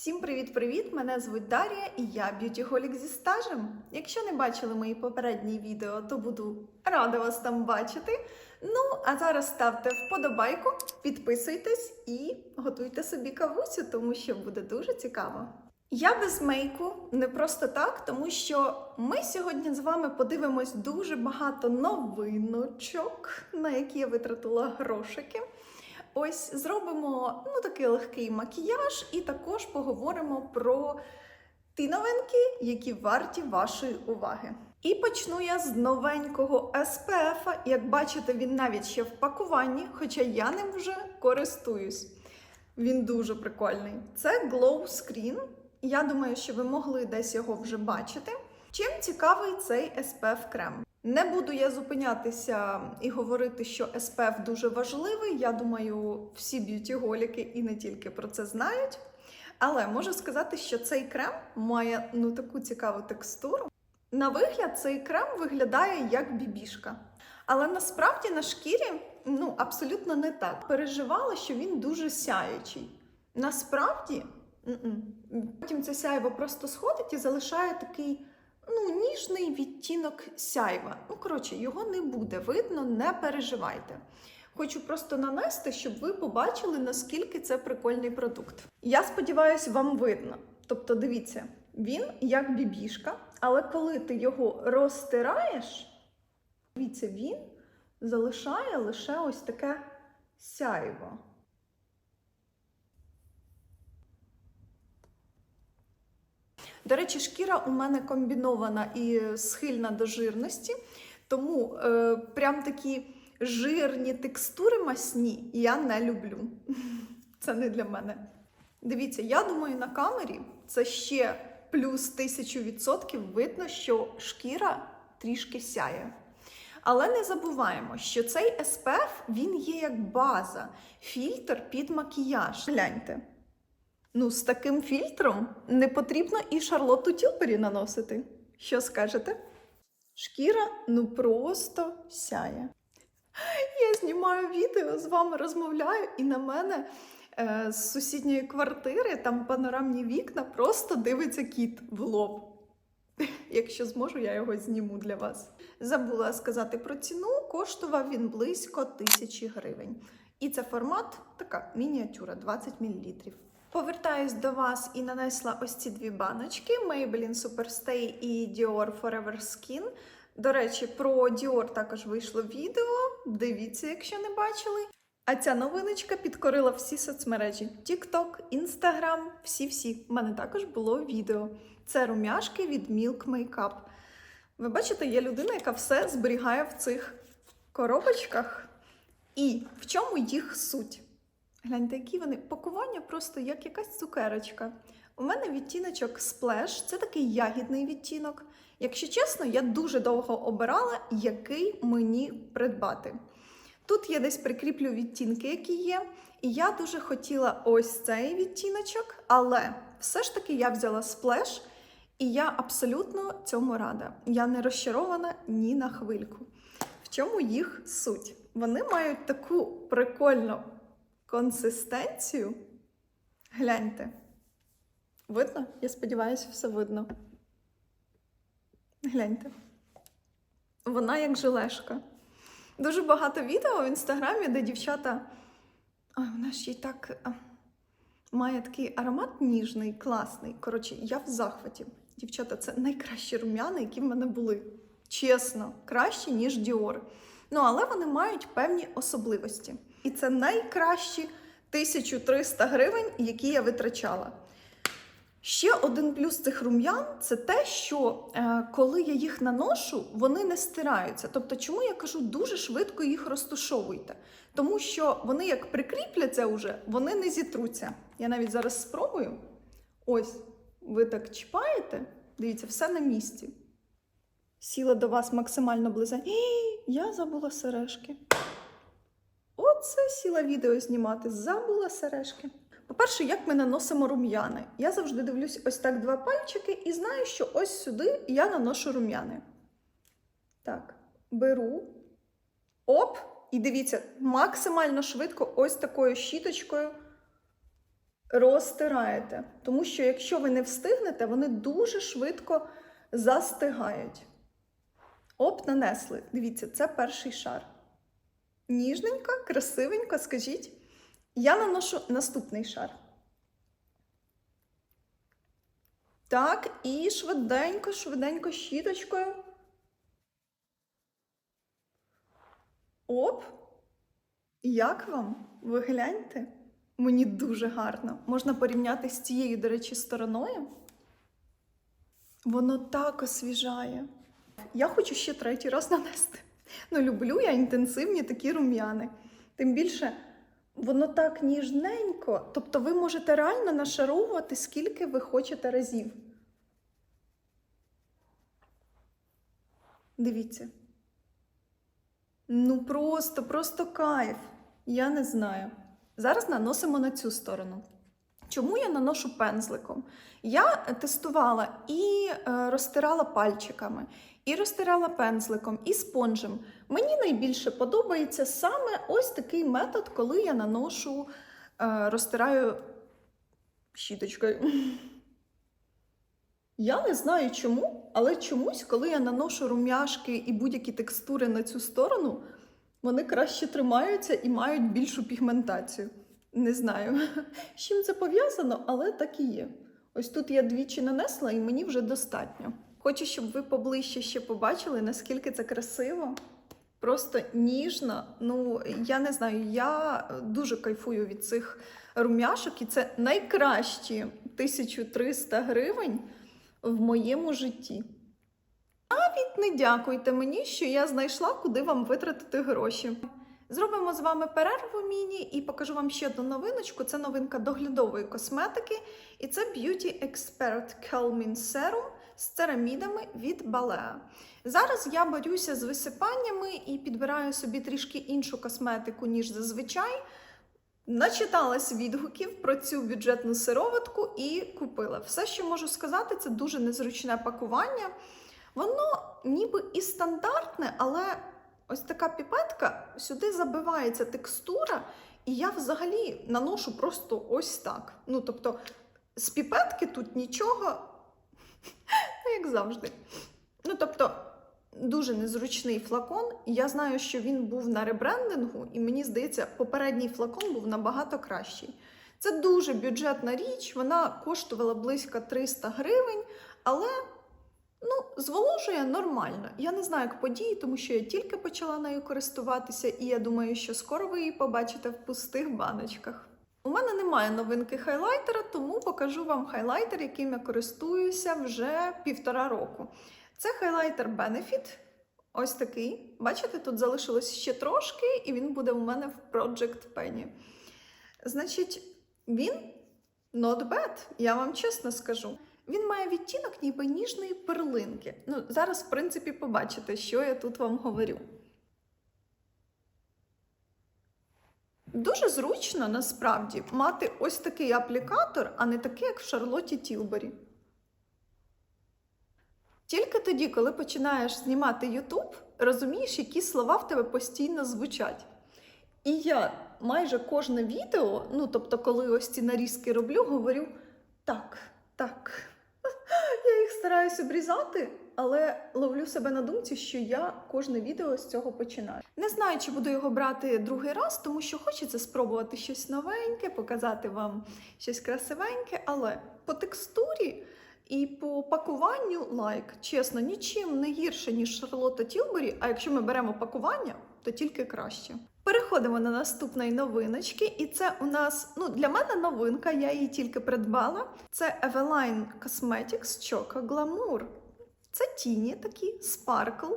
Всім привіт-привіт! Мене звуть Дар'я і я б'ютіголік зі стажем. Якщо не бачили мої попередні відео, то буду рада вас там бачити. Ну, а зараз ставте вподобайку, підписуйтесь і готуйте собі кавусю, тому що буде дуже цікаво. Я без мейку не просто так, тому що ми сьогодні з вами подивимось дуже багато новиночок, на які я витратила грошики. Ось зробимо ну, такий легкий макіяж, і також поговоримо про ті новинки, які варті вашої уваги. І почну я з новенького SPF. Як бачите, він навіть ще в пакуванні, хоча я ним вже користуюсь. Він дуже прикольний. Це Glow Screen. Я думаю, що ви могли десь його вже бачити. Чим цікавий цей SPF крем? Не буду я зупинятися і говорити, що SPF дуже важливий. Я думаю, всі б'ютіголіки і не тільки про це знають. Але можу сказати, що цей крем має ну таку цікаву текстуру. На вигляд, цей крем виглядає як бібішка. Але насправді на шкірі ну, абсолютно не так. Переживала, що він дуже сяючий. Насправді, м-м. потім це сяйво просто сходить і залишає такий ну, ніжний відтінок сяйва. Ну, коротше, його не буде видно, не переживайте. Хочу просто нанести, щоб ви побачили, наскільки це прикольний продукт. Я сподіваюся, вам видно. Тобто, дивіться, він як бібішка, але коли ти його розтираєш, дивіться, він залишає лише ось таке сяйво. До речі, шкіра у мене комбінована і схильна до жирності, тому е, прям такі жирні текстури масні я не люблю. Це не для мене. Дивіться, я думаю, на камері це ще плюс тисячу відсотків видно, що шкіра трішки сяє. Але не забуваємо, що цей SPF він є як база, фільтр під макіяж. Гляньте. Ну, з таким фільтром не потрібно і Шарлотту Тілбері наносити. Що скажете? Шкіра ну просто сяє. Я знімаю відео, з вами розмовляю, і на мене е, з сусідньої квартири, там панорамні вікна, просто дивиться кіт в лоб. Якщо зможу, я його зніму для вас. Забула сказати про ціну, коштував він близько тисячі гривень. І це формат така мініатюра 20 мл. Повертаюсь до вас і нанесла ось ці дві баночки: Maybelline Superstay і Dior Forever Skin. До речі, про Dior також вийшло відео. Дивіться, якщо не бачили. А ця новиночка підкорила всі соцмережі: TikTok, Instagram, всі-всі. У мене також було відео. Це румяшки від Milk Makeup. Ви бачите, є людина, яка все зберігає в цих коробочках. І в чому їх суть? Гляньте, які вони пакування просто як якась цукерочка. У мене відтіночок Splash, це такий ягідний відтінок. Якщо чесно, я дуже довго обирала, який мені придбати. Тут я десь прикріплю відтінки, які є. І я дуже хотіла ось цей відтіночок, але все ж таки я взяла Splash, і я абсолютно цьому рада. Я не розчарована ні на хвильку. В чому їх суть? Вони мають таку прикольну консистенцію. Гляньте. Видно? Я сподіваюся, все видно. Гляньте. Вона як желешка. Дуже багато відео в інстаграмі, де дівчата. Ой, вона ж їй так має такий аромат ніжний, класний. Коротше, я в захваті. Дівчата, це найкращі рум'яни, які в мене були. Чесно, кращі, ніж Dior. Ну, але вони мають певні особливості. І це найкращі 1300 гривень, які я витрачала. Ще один плюс цих рум'ян це те, що е, коли я їх наношу, вони не стираються. Тобто, чому я кажу, дуже швидко їх розтушовуйте. Тому що вони як прикріпляться вже, вони не зітруться. Я навіть зараз спробую. Ось, ви так чіпаєте, дивіться, все на місці. Сіла до вас максимально близько. Я забула сережки. Оце сіла відео знімати, забула сережки. По-перше, як ми наносимо рум'яни. Я завжди дивлюсь ось так два пальчики і знаю, що ось сюди я наношу рум'яни. Так, беру. Оп! І дивіться, максимально швидко ось такою щіточкою розтираєте. Тому що якщо ви не встигнете, вони дуже швидко застигають. Оп, нанесли. Дивіться, це перший шар. Ніжненько, красивенько, скажіть. Я наношу наступний шар. Так, і швиденько, швиденько щіточкою. Оп. Як вам? Ви гляньте? Мені дуже гарно. Можна порівняти з цією, до речі, стороною. Воно так освіжає. Я хочу ще третій раз нанести. Ну, люблю я інтенсивні такі рум'яни. Тим більше, воно так ніжненько. Тобто ви можете реально нашаровувати, скільки ви хочете разів. Дивіться. Ну просто, просто кайф. Я не знаю. Зараз наносимо на цю сторону. Чому я наношу пензликом? Я тестувала і е, розтирала пальчиками, і розтирала пензликом, і спонжем. Мені найбільше подобається саме ось такий метод, коли я наношу, е, розтираю щіточкою. Я не знаю чому, але чомусь, коли я наношу рум'яшки і будь-які текстури на цю сторону, вони краще тримаються і мають більшу пігментацію. Не знаю, з чим це пов'язано, але так і є. Ось тут я двічі нанесла, і мені вже достатньо. Хочу, щоб ви поближче ще побачили, наскільки це красиво. Просто ніжно. Ну, я не знаю, я дуже кайфую від цих рум'яшок, і це найкращі 1300 гривень в моєму житті. Навіть не дякуйте мені, що я знайшла, куди вам витратити гроші. Зробимо з вами перерву міні і покажу вам ще одну новиночку. Це новинка доглядової косметики. І це Beauty Expert Calming Serum з церамідами від Balea. Зараз я борюся з висипаннями і підбираю собі трішки іншу косметику, ніж зазвичай. Начиталась відгуків про цю бюджетну сироватку і купила. Все, що можу сказати, це дуже незручне пакування. Воно ніби і стандартне, але ось така піпетка, сюди забивається текстура, і я взагалі наношу просто ось так. Ну, тобто, з піпетки тут нічого, як завжди. Ну, тобто, дуже незручний флакон. Я знаю, що він був на ребрендингу, і мені здається, попередній флакон був набагато кращий. Це дуже бюджетна річ, вона коштувала близько 300 гривень, але ну, зволожує нормально. Я не знаю, як події, тому що я тільки почала нею користуватися, і я думаю, що скоро ви її побачите в пустих баночках. У мене немає новинки хайлайтера, тому покажу вам хайлайтер, яким я користуюся вже півтора року. Це хайлайтер Benefit. Ось такий. Бачите, тут залишилось ще трошки, і він буде у мене в Project Penny. Значить, він not bad, я вам чесно скажу. Він має відтінок ніби ніжної перлинки. Ну, зараз, в принципі, побачите, що я тут вам говорю. Дуже зручно насправді мати ось такий аплікатор, а не такий, як в Шарлотті Тілбері. Тільки тоді, коли починаєш знімати YouTube, розумієш, які слова в тебе постійно звучать. І я майже кожне відео, ну тобто, коли ось ці нарізки роблю, говорю так, так. Стараюсь обрізати, але ловлю себе на думці, що я кожне відео з цього починаю. Не знаю, чи буду його брати другий раз, тому що хочеться спробувати щось новеньке, показати вам щось красивеньке, але по текстурі. І по пакуванню лайк, чесно, нічим не гірше, ніж Шарлотта Тілбері, а якщо ми беремо пакування, то тільки краще. Переходимо на наступної новиночки, і це у нас, ну, для мене новинка, я її тільки придбала. Це Eveline Cosmetics Choco Glamour. Це тіні такі, спаркл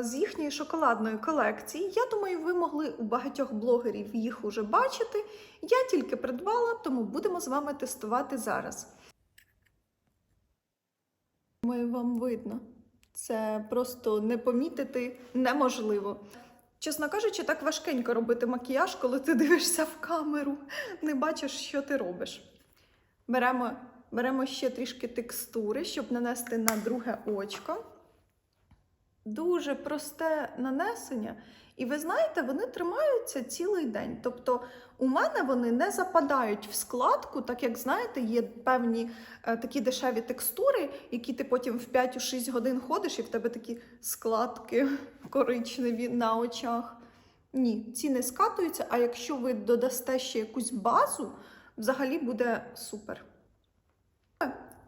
з їхньої шоколадної колекції. Я думаю, ви могли у багатьох блогерів їх уже бачити. Я тільки придбала, тому будемо з вами тестувати зараз. Думаю, вам видно. Це просто не помітити неможливо. Чесно кажучи, так важкенько робити макіяж, коли ти дивишся в камеру, не бачиш, що ти робиш. Беремо, беремо ще трішки текстури, щоб нанести на друге очко. Дуже просте нанесення, І ви знаєте, вони тримаються цілий день. Тобто у мене вони не западають в складку, так як знаєте, є певні е, такі дешеві текстури, які ти потім в 5-6 годин ходиш, і в тебе такі складки коричневі на очах. Ні, ці не скатуються, а якщо ви додасте ще якусь базу, взагалі буде супер.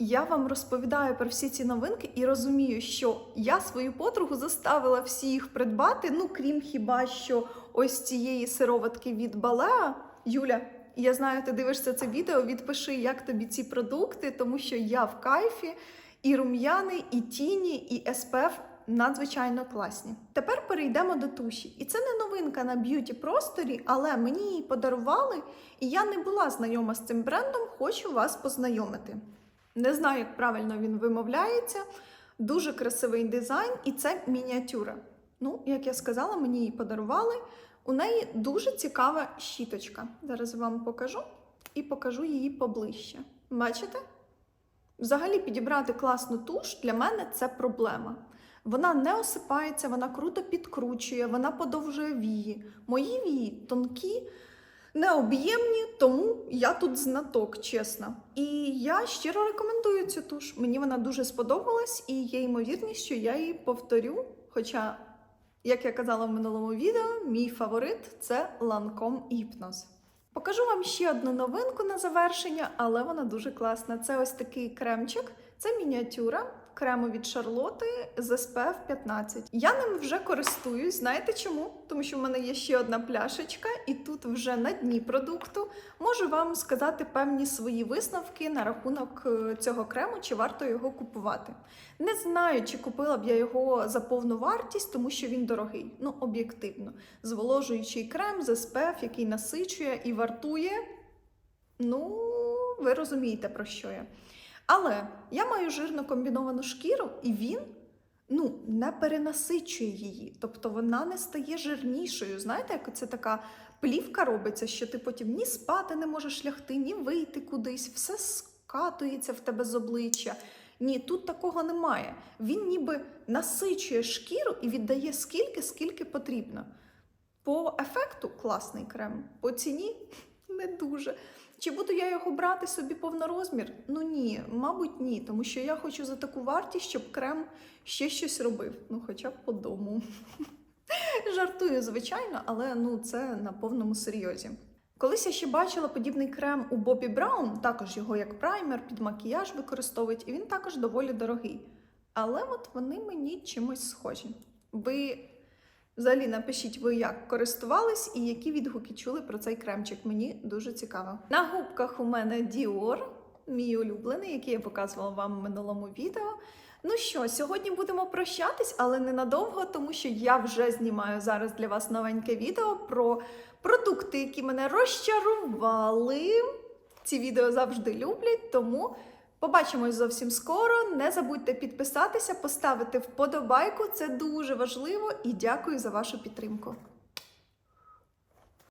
Я вам розповідаю про всі ці новинки і розумію, що я свою подругу заставила всі їх придбати, ну крім хіба що ось цієї сироватки від Балеа. Юля, я знаю, ти дивишся це відео. Відпиши, як тобі ці продукти, тому що я в кайфі, і рум'яни, і тіні, і SPF надзвичайно класні. Тепер перейдемо до туші. І це не новинка на б'юті просторі, але мені її подарували, і я не була знайома з цим брендом, хочу вас познайомити. Не знаю, як правильно він вимовляється. Дуже красивий дизайн, і це мініатюра. Ну, як я сказала, мені її подарували. У неї дуже цікава щіточка. Зараз вам покажу і покажу її поближче. Бачите? Взагалі підібрати класну туш для мене це проблема. Вона не осипається, вона круто підкручує, вона подовжує вії. Мої вії тонкі, необ'ємні, тому я тут знаток, чесно. І я щиро рекомендую цю туш. Мені вона дуже сподобалась, і є ймовірність, що я її повторю. Хоча, як я казала в минулому відео, мій фаворит це Lancome Hypnose. Покажу вам ще одну новинку на завершення, але вона дуже класна. Це ось такий кремчик, це мініатюра крему від Шарлоти з SPF 15. Я ним вже користуюсь. Знаєте чому? Тому що в мене є ще одна пляшечка, і тут вже на дні продукту можу вам сказати певні свої висновки на рахунок е, цього крему, чи варто його купувати. Не знаю, чи купила б я його за повну вартість, тому що він дорогий. Ну, об'єктивно. Зволожуючий крем з SPF, який насичує і вартує. Ну, ви розумієте, про що я. Але я маю жирно комбіновану шкіру, і він ну, не перенасичує її. Тобто вона не стає жирнішою. Знаєте, як це така плівка робиться, що ти потім ні спати не можеш лягти, ні вийти кудись, все скатується в тебе з обличчя. Ні, тут такого немає. Він ніби насичує шкіру і віддає скільки, скільки потрібно. По ефекту класний крем, по ціні не дуже. Чи буду я його брати собі повнорозмір? Ну ні, мабуть, ні, тому що я хочу за таку вартість, щоб крем ще щось робив. Ну, хоча б по дому. Жартую, звичайно, але ну це на повному серйозі. Колись я ще бачила подібний крем у Бобі Браун, також його як праймер під макіяж використовують, і він також доволі дорогий. Але от вони мені чимось схожі. Ви Взагалі напишіть, ви як користувались і які відгуки чули про цей кремчик. Мені дуже цікаво. На губках у мене Dior, мій улюблений, який я показувала вам в минулому відео. Ну що, сьогодні будемо прощатись, але ненадовго, тому що я вже знімаю зараз для вас новеньке відео про продукти, які мене розчарували. Ці відео завжди люблять, тому. Побачимось зовсім скоро. Не забудьте підписатися, поставити вподобайку. Це дуже важливо і дякую за вашу підтримку.